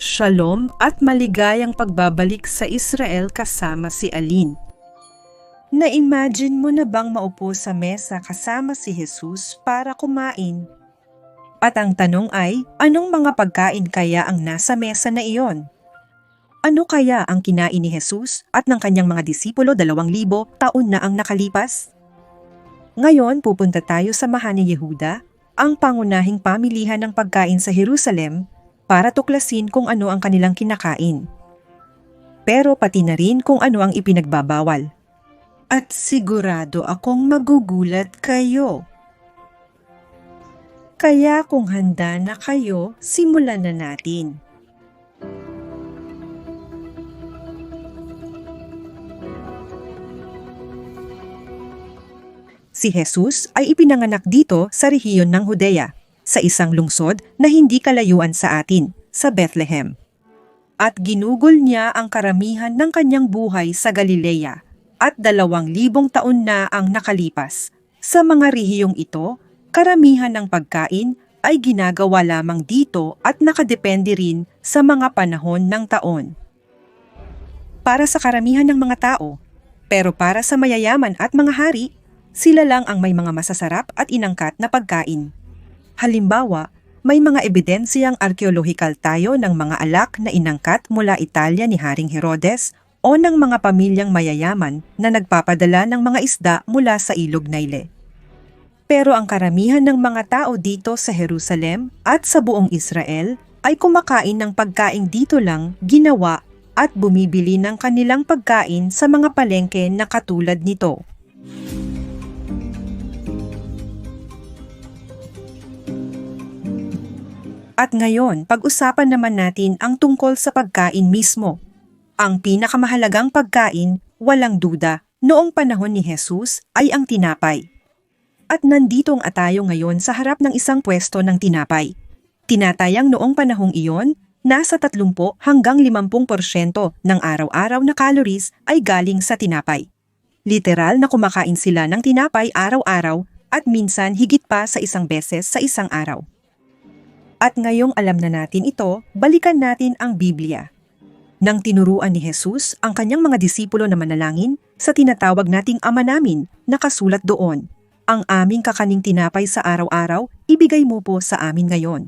shalom at maligayang pagbabalik sa Israel kasama si Alin. Na-imagine mo na bang maupo sa mesa kasama si Jesus para kumain? At ang tanong ay, anong mga pagkain kaya ang nasa mesa na iyon? Ano kaya ang kinain ni Jesus at ng kanyang mga disipulo dalawang libo taon na ang nakalipas? Ngayon pupunta tayo sa Mahani Yehuda, ang pangunahing pamilihan ng pagkain sa Jerusalem para tuklasin kung ano ang kanilang kinakain. Pero pati na rin kung ano ang ipinagbabawal. At sigurado akong magugulat kayo. Kaya kung handa na kayo, simulan na natin. Si Jesus ay ipinanganak dito sa rehiyon ng Judea, sa isang lungsod na hindi kalayuan sa atin, sa Bethlehem. At ginugol niya ang karamihan ng kanyang buhay sa Galilea at dalawang libong taon na ang nakalipas. Sa mga rehiyong ito, karamihan ng pagkain ay ginagawa lamang dito at nakadepende rin sa mga panahon ng taon. Para sa karamihan ng mga tao, pero para sa mayayaman at mga hari, sila lang ang may mga masasarap at inangkat na pagkain. Halimbawa, may mga ebidensyang arkeolohikal tayo ng mga alak na inangkat mula Italia ni Haring Herodes o ng mga pamilyang mayayaman na nagpapadala ng mga isda mula sa ilog Naile. Pero ang karamihan ng mga tao dito sa Jerusalem at sa buong Israel ay kumakain ng pagkain dito lang ginawa at bumibili ng kanilang pagkain sa mga palengke na katulad nito. At ngayon, pag-usapan naman natin ang tungkol sa pagkain mismo. Ang pinakamahalagang pagkain, walang duda, noong panahon ni Jesus ay ang tinapay. At nanditong atayo ngayon sa harap ng isang pwesto ng tinapay. Tinatayang noong panahong iyon, nasa 30 hanggang 50% ng araw-araw na calories ay galing sa tinapay. Literal na kumakain sila ng tinapay araw-araw at minsan higit pa sa isang beses sa isang araw. At ngayong alam na natin ito, balikan natin ang Biblia. Nang tinuruan ni Jesus ang kanyang mga disipulo na manalangin sa tinatawag nating Ama namin, nakasulat doon, Ang aming kakaning tinapay sa araw-araw, ibigay mo po sa amin ngayon.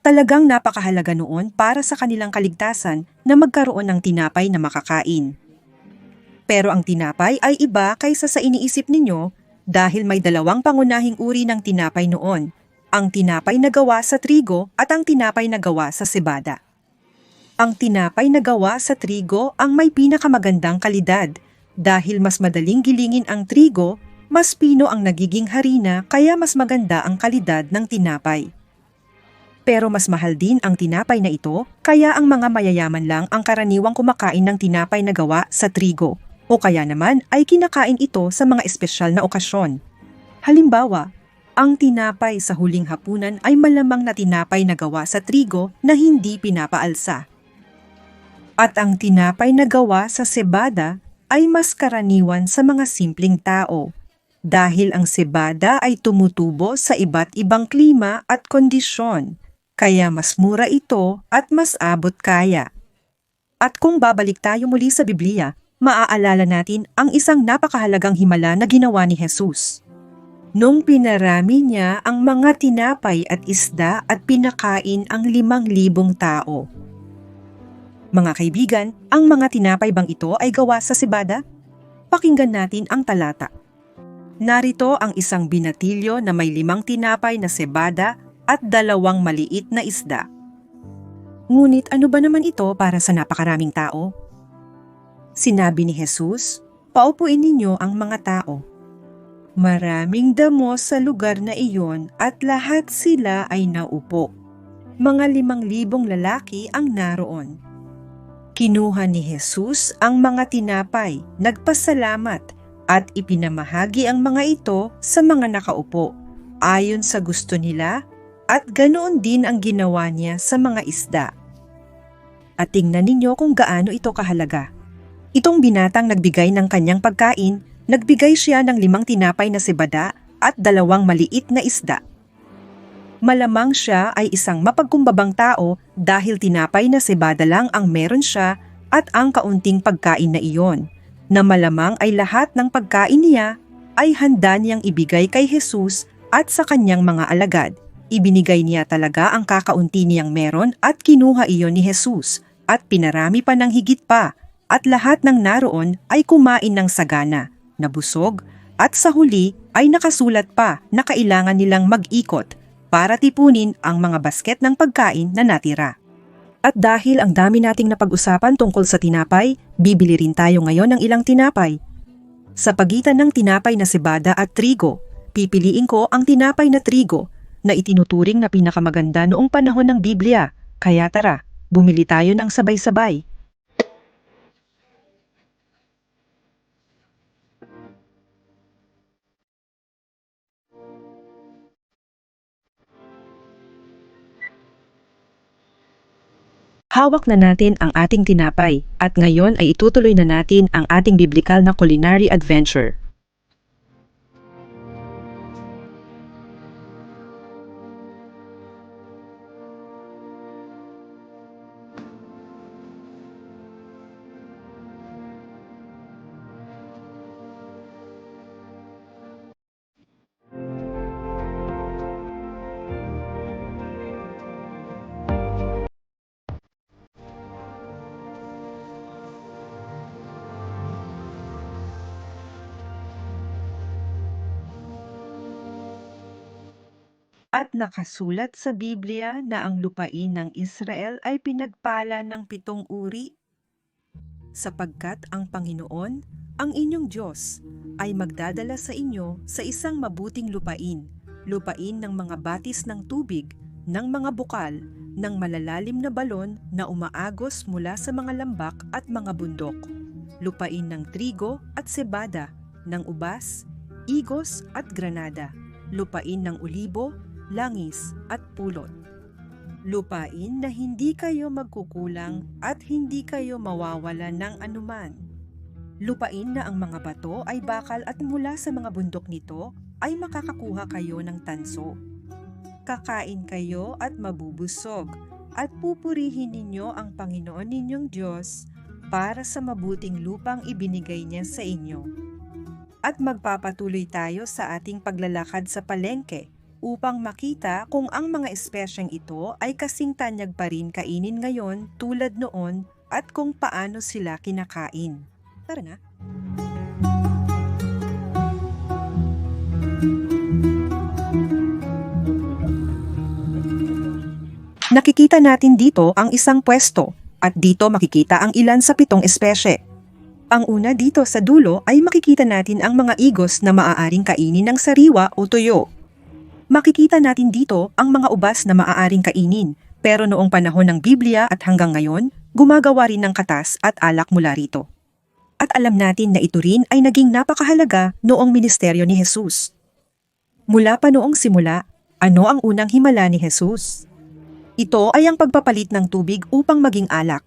Talagang napakahalaga noon para sa kanilang kaligtasan na magkaroon ng tinapay na makakain. Pero ang tinapay ay iba kaysa sa iniisip ninyo dahil may dalawang pangunahing uri ng tinapay noon, ang tinapay na gawa sa trigo at ang tinapay na gawa sa sibada. Ang tinapay na gawa sa trigo ang may pinakamagandang kalidad dahil mas madaling gilingin ang trigo, mas pino ang nagiging harina kaya mas maganda ang kalidad ng tinapay. Pero mas mahal din ang tinapay na ito kaya ang mga mayayaman lang ang karaniwang kumakain ng tinapay na gawa sa trigo o kaya naman ay kinakain ito sa mga espesyal na okasyon. Halimbawa, ang tinapay sa huling hapunan ay malamang na tinapay na gawa sa trigo na hindi pinapaalsa. At ang tinapay na gawa sa sebada ay mas karaniwan sa mga simpleng tao dahil ang sebada ay tumutubo sa iba't ibang klima at kondisyon, kaya mas mura ito at mas abot kaya. At kung babalik tayo muli sa Biblia, maaalala natin ang isang napakahalagang himala na ginawa ni Jesus nung pinarami niya ang mga tinapay at isda at pinakain ang limang libong tao. Mga kaibigan, ang mga tinapay bang ito ay gawa sa sibada? Pakinggan natin ang talata. Narito ang isang binatilyo na may limang tinapay na sebada at dalawang maliit na isda. Ngunit ano ba naman ito para sa napakaraming tao? Sinabi ni Jesus, Paupuin ninyo ang mga tao. Maraming damo sa lugar na iyon at lahat sila ay naupo. Mga limang libong lalaki ang naroon. Kinuha ni Jesus ang mga tinapay, nagpasalamat at ipinamahagi ang mga ito sa mga nakaupo ayon sa gusto nila at ganoon din ang ginawa niya sa mga isda. At tingnan ninyo kung gaano ito kahalaga. Itong binatang nagbigay ng kanyang pagkain Nagbigay siya ng limang tinapay na sibada at dalawang maliit na isda. Malamang siya ay isang mapagkumbabang tao dahil tinapay na sebada lang ang meron siya at ang kaunting pagkain na iyon, na malamang ay lahat ng pagkain niya ay handa niyang ibigay kay Jesus at sa kanyang mga alagad. Ibinigay niya talaga ang kakaunti niyang meron at kinuha iyon ni Jesus at pinarami pa ng higit pa at lahat ng naroon ay kumain ng sagana, nabusog at sa huli ay nakasulat pa na kailangan nilang mag-ikot para tipunin ang mga basket ng pagkain na natira. At dahil ang dami nating napag-usapan tungkol sa tinapay, bibili rin tayo ngayon ng ilang tinapay. Sa pagitan ng tinapay na sebada at trigo, pipiliin ko ang tinapay na trigo na itinuturing na pinakamaganda noong panahon ng Biblia. Kaya tara, bumili tayo ng sabay-sabay. Hawak na natin ang ating tinapay at ngayon ay itutuloy na natin ang ating biblikal na culinary adventure. At nakasulat sa Biblia na ang lupain ng Israel ay pinagpala ng pitong uri. Sapagkat ang Panginoon, ang inyong Diyos, ay magdadala sa inyo sa isang mabuting lupain, lupain ng mga batis ng tubig, ng mga bukal, ng malalalim na balon na umaagos mula sa mga lambak at mga bundok, lupain ng trigo at sebada, ng ubas, igos at granada, lupain ng ulibo, langis at pulot. Lupain na hindi kayo magkukulang at hindi kayo mawawala ng anuman. Lupain na ang mga bato ay bakal at mula sa mga bundok nito ay makakakuha kayo ng tanso. Kakain kayo at mabubusog at pupurihin ninyo ang Panginoon ninyong Diyos para sa mabuting lupang ibinigay niya sa inyo. At magpapatuloy tayo sa ating paglalakad sa palengke upang makita kung ang mga espesyeng ito ay kasing tanyag pa rin kainin ngayon tulad noon at kung paano sila kinakain. Tara na! Nakikita natin dito ang isang pwesto at dito makikita ang ilan sa pitong espesye. Ang una dito sa dulo ay makikita natin ang mga igos na maaaring kainin ng sariwa o tuyo. Makikita natin dito ang mga ubas na maaaring kainin, pero noong panahon ng Biblia at hanggang ngayon, gumagawa rin ng katas at alak mula rito. At alam natin na ito rin ay naging napakahalaga noong ministeryo ni Jesus. Mula pa noong simula, ano ang unang himala ni Jesus? Ito ay ang pagpapalit ng tubig upang maging alak.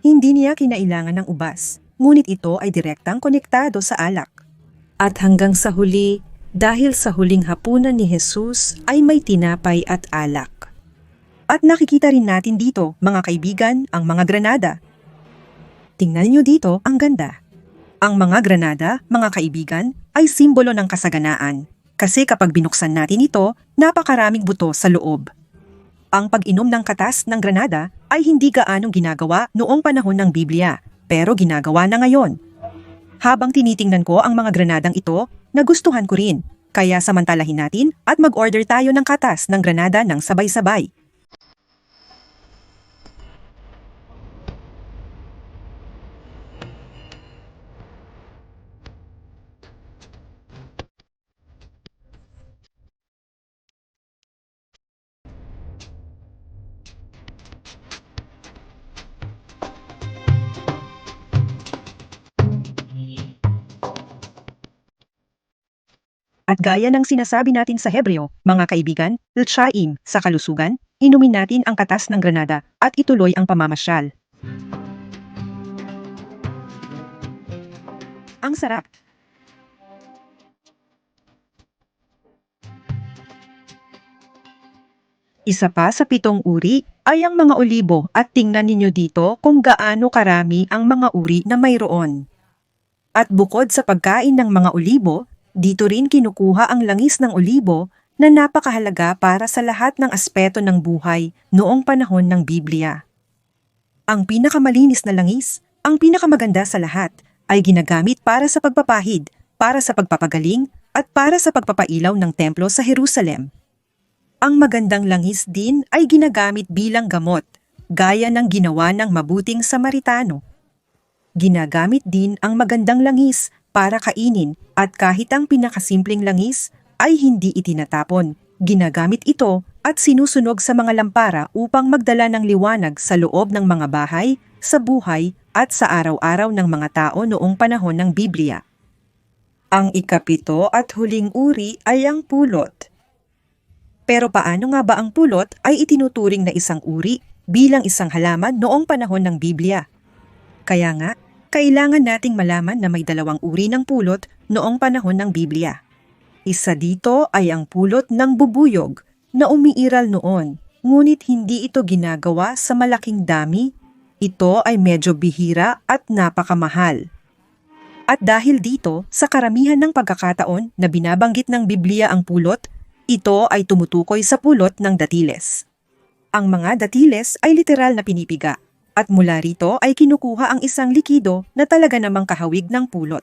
Hindi niya kinailangan ng ubas, ngunit ito ay direktang konektado sa alak. At hanggang sa huli, dahil sa huling hapunan ni Jesus ay may tinapay at alak. At nakikita rin natin dito, mga kaibigan, ang mga granada. Tingnan niyo dito, ang ganda. Ang mga granada, mga kaibigan, ay simbolo ng kasaganaan. Kasi kapag binuksan natin ito, napakaraming buto sa loob. Ang pag-inom ng katas ng granada ay hindi gaanong ginagawa noong panahon ng Biblia, pero ginagawa na ngayon. Habang tinitingnan ko ang mga granadang ito, nagustuhan ko rin. Kaya samantalahin natin at mag-order tayo ng katas ng granada ng sabay-sabay. At gaya ng sinasabi natin sa Hebreo, mga kaibigan, Lchaim, sa kalusugan, inumin natin ang katas ng granada at ituloy ang pamamasyal. Ang sarap! Isa pa sa pitong uri ay ang mga olibo at tingnan ninyo dito kung gaano karami ang mga uri na mayroon. At bukod sa pagkain ng mga olibo, dito rin kinukuha ang langis ng olibo na napakahalaga para sa lahat ng aspeto ng buhay noong panahon ng Biblia. Ang pinakamalinis na langis, ang pinakamaganda sa lahat, ay ginagamit para sa pagpapahid, para sa pagpapagaling, at para sa pagpapailaw ng templo sa Jerusalem. Ang magandang langis din ay ginagamit bilang gamot, gaya ng ginawa ng mabuting Samaritano. Ginagamit din ang magandang langis para kainin at kahit ang pinakasimpleng langis ay hindi itinatapon. Ginagamit ito at sinusunog sa mga lampara upang magdala ng liwanag sa loob ng mga bahay, sa buhay at sa araw-araw ng mga tao noong panahon ng Biblia. Ang ikapito at huling uri ay ang pulot. Pero paano nga ba ang pulot ay itinuturing na isang uri bilang isang halaman noong panahon ng Biblia? Kaya nga, kailangan nating malaman na may dalawang uri ng pulot noong panahon ng Biblia. Isa dito ay ang pulot ng bubuyog na umiiral noon, ngunit hindi ito ginagawa sa malaking dami. Ito ay medyo bihira at napakamahal. At dahil dito, sa karamihan ng pagkakataon na binabanggit ng Biblia ang pulot, ito ay tumutukoy sa pulot ng datiles. Ang mga datiles ay literal na pinipiga at mula rito ay kinukuha ang isang likido na talaga namang kahawig ng pulot.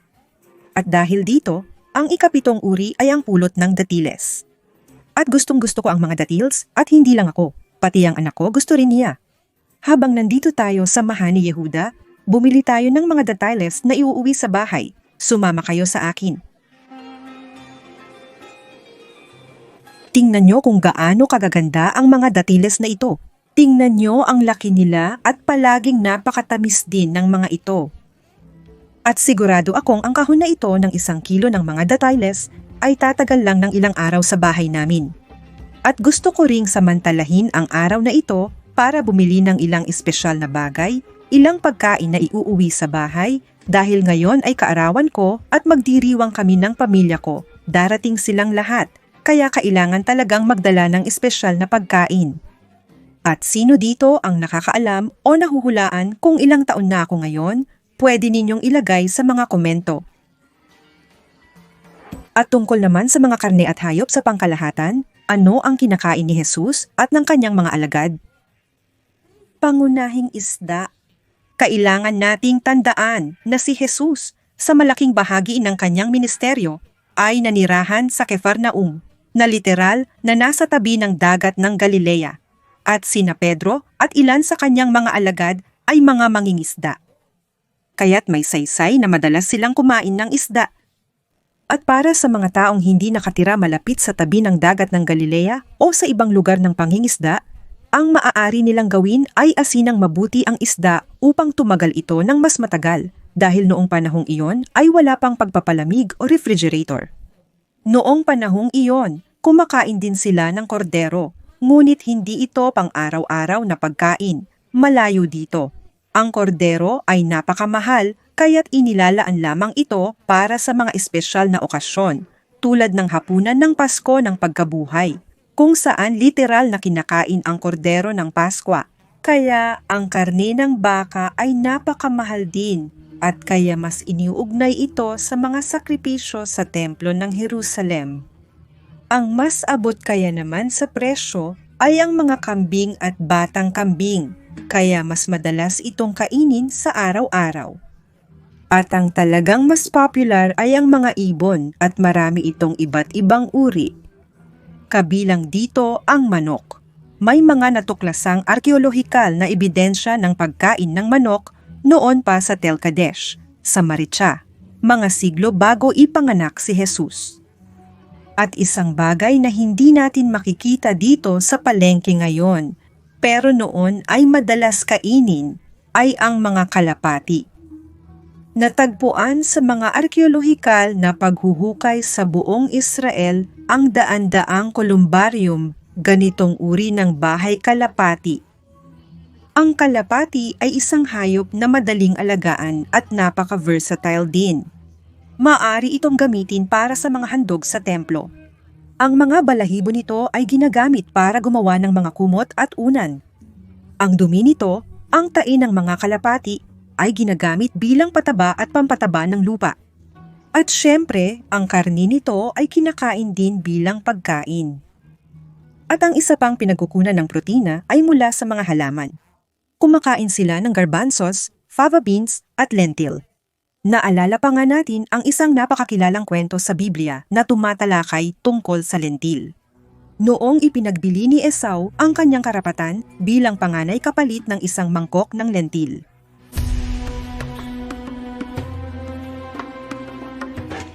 At dahil dito, ang ikapitong uri ay ang pulot ng datiles. At gustong gusto ko ang mga datils at hindi lang ako, pati ang anak ko gusto rin niya. Habang nandito tayo sa Mahani Yehuda, bumili tayo ng mga datiles na iuuwi sa bahay. Sumama kayo sa akin. Tingnan nyo kung gaano kagaganda ang mga datiles na ito. Tingnan nyo ang laki nila at palaging napakatamis din ng mga ito. At sigurado akong ang kahon na ito ng isang kilo ng mga datiles ay tatagal lang ng ilang araw sa bahay namin. At gusto ko ring samantalahin ang araw na ito para bumili ng ilang espesyal na bagay, ilang pagkain na iuuwi sa bahay dahil ngayon ay kaarawan ko at magdiriwang kami ng pamilya ko. Darating silang lahat kaya kailangan talagang magdala ng espesyal na pagkain. At sino dito ang nakakaalam o nahuhulaan kung ilang taon na ako ngayon, pwede ninyong ilagay sa mga komento. At tungkol naman sa mga karne at hayop sa pangkalahatan, ano ang kinakain ni Jesus at ng kanyang mga alagad? Pangunahing isda. Kailangan nating tandaan na si Jesus sa malaking bahagi ng kanyang ministeryo ay nanirahan sa Kefarnaum na literal na nasa tabi ng dagat ng Galilea at sina Pedro at ilan sa kanyang mga alagad ay mga mangingisda. Kaya't may saysay na madalas silang kumain ng isda. At para sa mga taong hindi nakatira malapit sa tabi ng dagat ng Galilea o sa ibang lugar ng pangingisda, ang maaari nilang gawin ay asinang mabuti ang isda upang tumagal ito ng mas matagal dahil noong panahong iyon ay wala pang pagpapalamig o refrigerator. Noong panahong iyon, kumakain din sila ng kordero, ngunit hindi ito pang araw-araw na pagkain. Malayo dito. Ang kordero ay napakamahal kaya't inilalaan lamang ito para sa mga espesyal na okasyon, tulad ng hapunan ng Pasko ng pagkabuhay, kung saan literal na kinakain ang kordero ng Paskwa. Kaya ang karne ng baka ay napakamahal din at kaya mas iniuugnay ito sa mga sakripisyo sa templo ng Jerusalem. Ang mas abot kaya naman sa presyo ay ang mga kambing at batang kambing, kaya mas madalas itong kainin sa araw-araw. At ang talagang mas popular ay ang mga ibon at marami itong iba't ibang uri. Kabilang dito ang manok. May mga natuklasang arkeolohikal na ebidensya ng pagkain ng manok noon pa sa Tel Kadesh, sa Maricha, mga siglo bago ipanganak si Jesus. At isang bagay na hindi natin makikita dito sa palengke ngayon, pero noon ay madalas kainin, ay ang mga kalapati. Natagpuan sa mga arkeolohikal na paghuhukay sa buong Israel ang daan-daang kolumbarium, ganitong uri ng bahay kalapati ang kalapati ay isang hayop na madaling alagaan at napaka-versatile din. Maari itong gamitin para sa mga handog sa templo. Ang mga balahibo nito ay ginagamit para gumawa ng mga kumot at unan. Ang dumi nito, ang tain ng mga kalapati, ay ginagamit bilang pataba at pampataba ng lupa. At syempre, ang karni nito ay kinakain din bilang pagkain. At ang isa pang pinagkukunan ng protina ay mula sa mga halaman. Kumakain sila ng garbanzos, fava beans at lentil. Naalala pa nga natin ang isang napakakilalang kwento sa Biblia na tumatalakay tungkol sa lentil. Noong ipinagbili ni Esau ang kanyang karapatan bilang panganay kapalit ng isang mangkok ng lentil.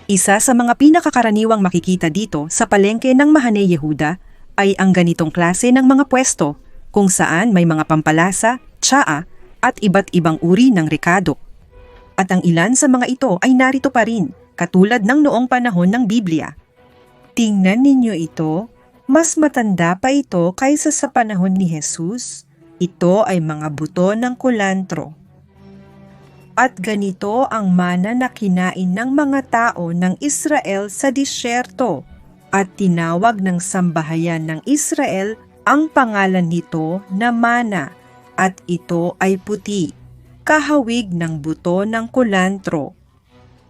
Isa sa mga pinakakaraniwang makikita dito sa palengke ng Mahane Yehuda ay ang ganitong klase ng mga pwesto kung saan may mga pampalasa, tsaa at iba't ibang uri ng ricado. At ang ilan sa mga ito ay narito pa rin, katulad ng noong panahon ng Biblia. Tingnan ninyo ito, mas matanda pa ito kaysa sa panahon ni Jesus. Ito ay mga buto ng kulantro. At ganito ang mana na kinain ng mga tao ng Israel sa disyerto. At tinawag ng sambahayan ng Israel ang pangalan nito na mana. At ito ay puti, kahawig ng buto ng kulantro.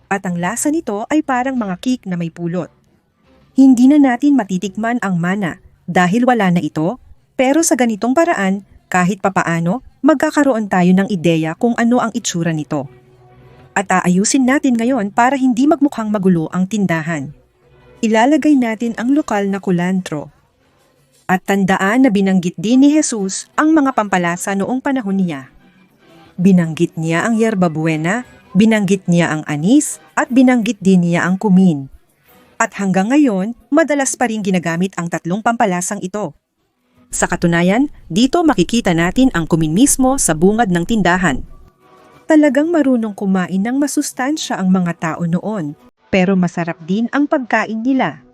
At ang lasa nito ay parang mga cake na may pulot. Hindi na natin matitikman ang mana dahil wala na ito, pero sa ganitong paraan, kahit papaano, magkakaroon tayo ng ideya kung ano ang itsura nito. At aayusin natin ngayon para hindi magmukhang magulo ang tindahan. Ilalagay natin ang lokal na kulantro. At tandaan na binanggit din ni Jesus ang mga pampalasa noong panahon niya. Binanggit niya ang yerba buena, binanggit niya ang anis, at binanggit din niya ang kumin. At hanggang ngayon, madalas pa rin ginagamit ang tatlong pampalasang ito. Sa katunayan, dito makikita natin ang kumin mismo sa bungad ng tindahan. Talagang marunong kumain ng masustansya ang mga tao noon, pero masarap din ang pagkain nila.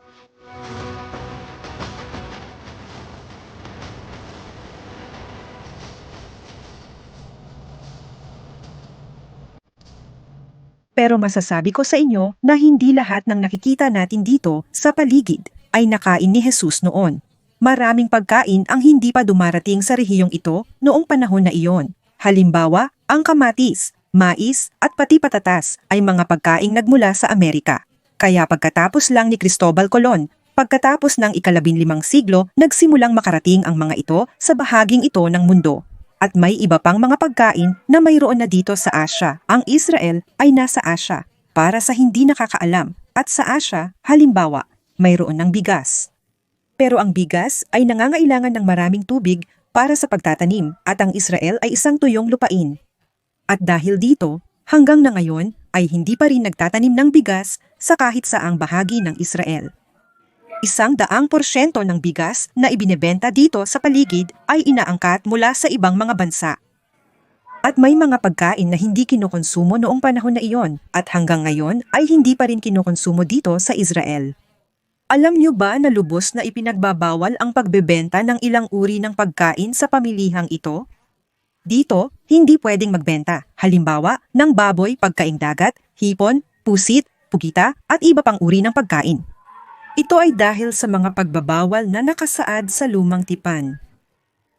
Pero masasabi ko sa inyo na hindi lahat ng nakikita natin dito sa paligid ay nakain ni Jesus noon. Maraming pagkain ang hindi pa dumarating sa rehiyong ito noong panahon na iyon. Halimbawa, ang kamatis, mais at pati patatas ay mga pagkaing nagmula sa Amerika. Kaya pagkatapos lang ni Cristobal Colon, pagkatapos ng ikalabinlimang siglo, nagsimulang makarating ang mga ito sa bahaging ito ng mundo at may iba pang mga pagkain na mayroon na dito sa Asya. Ang Israel ay nasa Asya para sa hindi nakakaalam at sa Asya, halimbawa, mayroon ng bigas. Pero ang bigas ay nangangailangan ng maraming tubig para sa pagtatanim at ang Israel ay isang tuyong lupain. At dahil dito, hanggang na ngayon ay hindi pa rin nagtatanim ng bigas sa kahit saang bahagi ng Israel isang daang porsyento ng bigas na ibinebenta dito sa paligid ay inaangkat mula sa ibang mga bansa. At may mga pagkain na hindi kinukonsumo noong panahon na iyon at hanggang ngayon ay hindi pa rin kinukonsumo dito sa Israel. Alam niyo ba na lubos na ipinagbabawal ang pagbebenta ng ilang uri ng pagkain sa pamilihang ito? Dito, hindi pwedeng magbenta, halimbawa, ng baboy pagkaing dagat, hipon, pusit, pugita at iba pang uri ng pagkain. Ito ay dahil sa mga pagbabawal na nakasaad sa lumang tipan.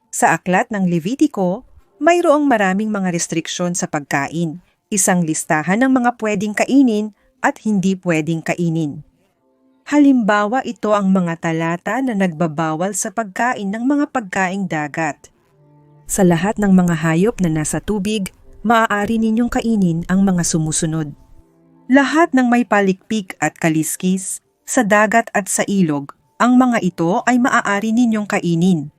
Sa aklat ng Levitico, mayroong maraming mga restriksyon sa pagkain, isang listahan ng mga pwedeng kainin at hindi pwedeng kainin. Halimbawa ito ang mga talata na nagbabawal sa pagkain ng mga pagkaing dagat. Sa lahat ng mga hayop na nasa tubig, maaari ninyong kainin ang mga sumusunod. Lahat ng may palikpik at kaliskis, sa dagat at sa ilog, ang mga ito ay maaari ninyong kainin.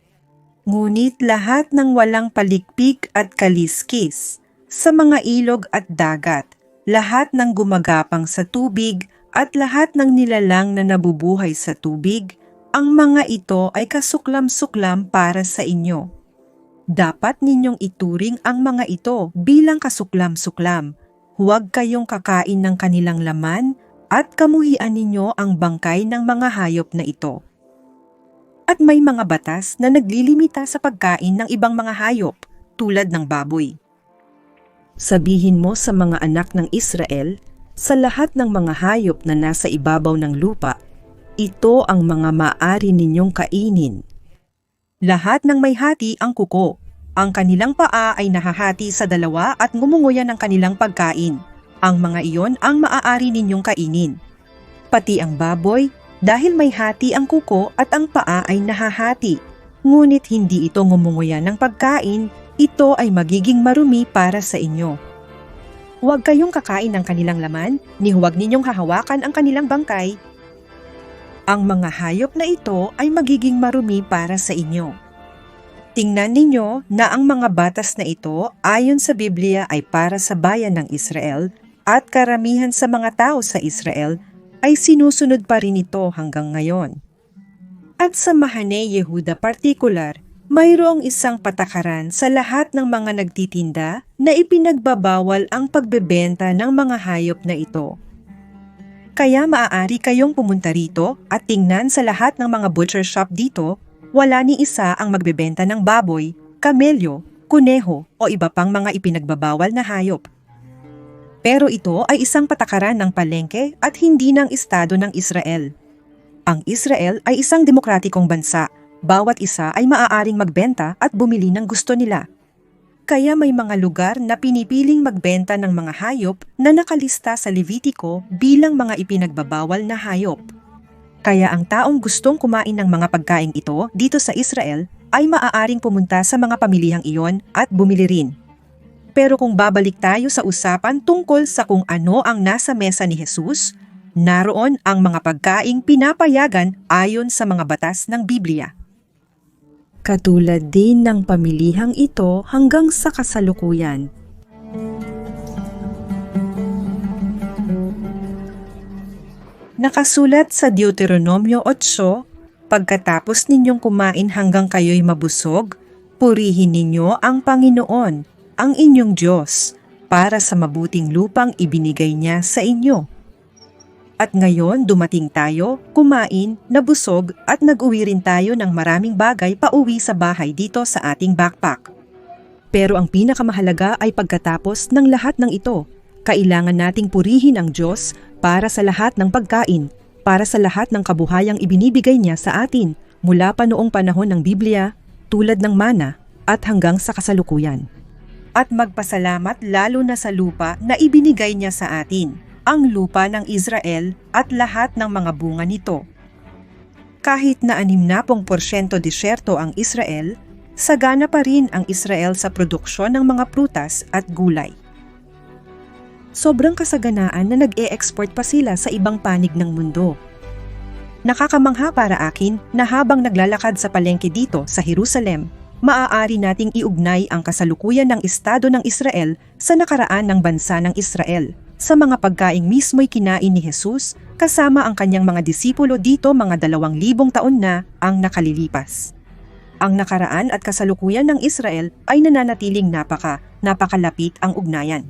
Ngunit lahat ng walang palikpik at kaliskis, sa mga ilog at dagat, lahat ng gumagapang sa tubig at lahat ng nilalang na nabubuhay sa tubig, ang mga ito ay kasuklam-suklam para sa inyo. Dapat ninyong ituring ang mga ito bilang kasuklam-suklam. Huwag kayong kakain ng kanilang laman at kamuhian ninyo ang bangkay ng mga hayop na ito. At may mga batas na naglilimita sa pagkain ng ibang mga hayop tulad ng baboy. Sabihin mo sa mga anak ng Israel, sa lahat ng mga hayop na nasa ibabaw ng lupa, ito ang mga maaari ninyong kainin. Lahat ng may hati ang kuko. Ang kanilang paa ay nahahati sa dalawa at ngumunguya ng kanilang pagkain. Ang mga iyon ang maaari ninyong kainin. Pati ang baboy, dahil may hati ang kuko at ang paa ay nahahati. Ngunit hindi ito ngumunguya ng pagkain, ito ay magiging marumi para sa inyo. Huwag kayong kakain ng kanilang laman, ni huwag ninyong hahawakan ang kanilang bangkay. Ang mga hayop na ito ay magiging marumi para sa inyo. Tingnan ninyo na ang mga batas na ito ayon sa Biblia ay para sa bayan ng Israel at karamihan sa mga tao sa Israel ay sinusunod pa rin ito hanggang ngayon. At sa Mahane Yehuda partikular, mayroong isang patakaran sa lahat ng mga nagtitinda na ipinagbabawal ang pagbebenta ng mga hayop na ito. Kaya maaari kayong pumunta rito at tingnan sa lahat ng mga butcher shop dito, wala ni isa ang magbebenta ng baboy, kamelyo, kuneho o iba pang mga ipinagbabawal na hayop. Pero ito ay isang patakaran ng palengke at hindi ng Estado ng Israel. Ang Israel ay isang demokratikong bansa. Bawat isa ay maaaring magbenta at bumili ng gusto nila. Kaya may mga lugar na pinipiling magbenta ng mga hayop na nakalista sa Levitico bilang mga ipinagbabawal na hayop. Kaya ang taong gustong kumain ng mga pagkaing ito dito sa Israel ay maaaring pumunta sa mga pamilihang iyon at bumili rin. Pero kung babalik tayo sa usapan tungkol sa kung ano ang nasa mesa ni Jesus, naroon ang mga pagkaing pinapayagan ayon sa mga batas ng Biblia. Katulad din ng pamilihang ito hanggang sa kasalukuyan. Nakasulat sa Deuteronomio 8, Pagkatapos ninyong kumain hanggang kayo'y mabusog, purihin ninyo ang Panginoon, ang inyong Diyos, para sa mabuting lupang ibinigay niya sa inyo. At ngayon dumating tayo, kumain, nabusog at nag-uwi rin tayo ng maraming bagay pauwi sa bahay dito sa ating backpack. Pero ang pinakamahalaga ay pagkatapos ng lahat ng ito, kailangan nating purihin ang Diyos para sa lahat ng pagkain, para sa lahat ng kabuhayang ibinibigay niya sa atin mula pa noong panahon ng Biblia, tulad ng mana at hanggang sa kasalukuyan. At magpasalamat lalo na sa lupa na ibinigay niya sa atin ang lupa ng Israel at lahat ng mga bunga nito. Kahit na 60% disyerto ang Israel, sagana pa rin ang Israel sa produksyon ng mga prutas at gulay. Sobrang kasaganaan na nag-e-export pa sila sa ibang panig ng mundo. Nakakamangha para akin na habang naglalakad sa palengke dito sa Jerusalem, maaari nating iugnay ang kasalukuyan ng Estado ng Israel sa nakaraan ng bansa ng Israel – sa mga pagkaing mismo'y kinain ni Jesus kasama ang kanyang mga disipulo dito mga dalawang libong taon na ang nakalilipas. Ang nakaraan at kasalukuyan ng Israel ay nananatiling napaka, napakalapit ang ugnayan.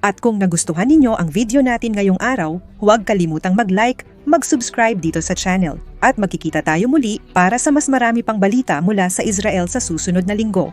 At kung nagustuhan ninyo ang video natin ngayong araw, huwag kalimutang mag-like, mag-subscribe dito sa channel at magkikita tayo muli para sa mas marami pang balita mula sa Israel sa susunod na linggo.